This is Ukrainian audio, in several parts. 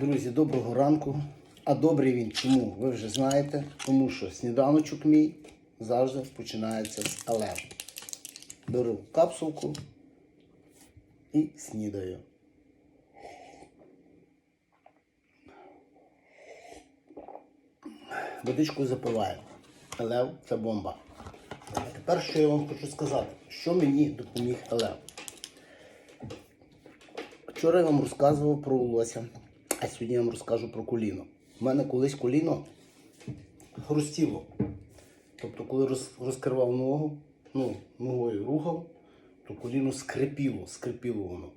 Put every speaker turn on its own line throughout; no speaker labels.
Друзі, доброго ранку. А добрий він чому? Ви вже знаєте, тому що сніданочок мій завжди починається з алев. Беру капсулку і снідаю. Водичку запиваю. Елев це бомба. Тепер що я вам хочу сказати, що мені допоміг Елев. Вчора я вам розказував про волосся, а сьогодні я вам розкажу про коліно. У мене колись коліно хрустіло. Тобто, коли роз, розкривав ногу, ну, ногою рухав, то коліно скрипіло, скрипіло воно.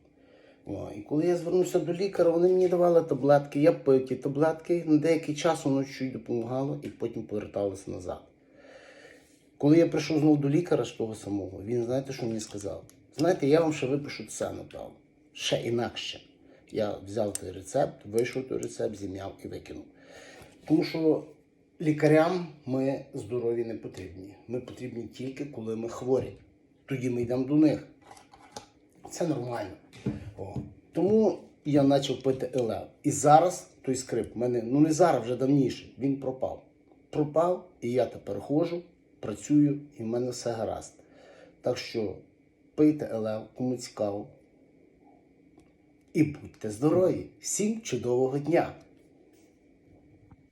О, і коли я звернувся до лікаря, вони мені давали таблетки, я пив ті таблетки, на деякий час воно чуть допомагало і потім поверталося назад. Коли я прийшов знову до лікаря з того самого, він знаєте, що мені сказав? Знаєте, я вам ще випишу це, напевно. Ще інакше. Я взяв той рецепт, вийшов той рецепт, зім'яв і викинув. Тому що лікарям ми здорові не потрібні. Ми потрібні тільки коли ми хворі. Тоді ми йдемо до них. Це нормально. О. Тому я почав пити елев. І зараз той скрип, в мене, ну не зараз, вже давніше, він пропав. Пропав, і я тепер ходжу, працюю, і в мене все гаразд. Так що пийте елев, кому цікаво. І будьте здорові! Всім чудового дня!